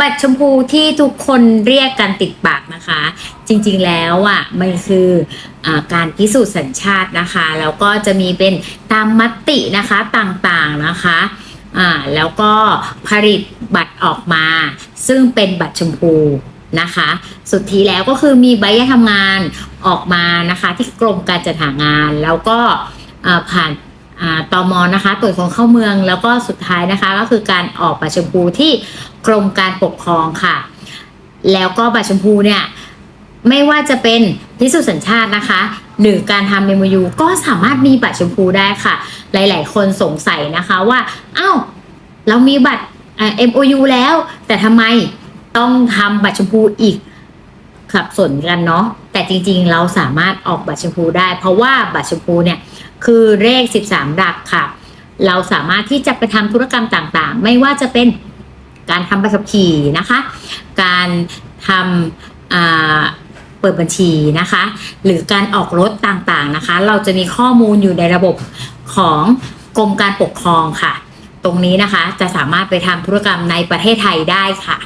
บัตรชมพูที่ทุกคนเรียกกันติดปากนะคะ จริงๆแล้วอะมันคืออการพิสูจน์สัญชาตินะคะ แล้วก็จะมีเป็นตามมตินะคะต่างๆนะคะอ่าแล้วก็ผลิตบัตรออกมา ซึ่งเป็นบัตรชมพูนะคะ สุดทีแล้วก็คือมีใบทำงานออกมานะคะ ที่กรมการจัดหางาน แล้วก็ผ่าน อ่าตมนะคะตรวจคนเข้าเมืองแล้วก็สุดท้ายนะคะ ก็คือการออกบัตรชมพูที่กรมการปกครองค่ะ แล้วก็บัตรชมพูเนี่ยไม่ว่าจะเป็นพิสูจน์สัญชาตินะคะ หรือการทำเมมยูก็สามารถมีบัตรชมพูได้ค่ะ หลาย ๆ คนสงสัยนะคะว่าอ้าวเรามีบัตรอ่า MOU แล้ว แต่ทำไมต้องทำบัตรชมพูอีกสับสนกันเนาะ แต่จริงๆเราสามารถออกบัตรชมพูได้ เพราะว่าบัตรชมพูเนี่ยคือเลข 13 หลักค่ะ เราสามารถที่จะไปทำธุรกรรมต่างๆ ไม่ว่าจะเป็นการทำใบขับขี่นะคะ การทำเปิดบัญชีนะคะ หรือการออกรถต่างๆนะคะ เราจะมีข้อมูลอยู่ในระบบของกรมการปกครองค่ะ ตรงนี้นะคะจะสามารถไปทำธุรกรรมในประเทศไทยได้ค่ะ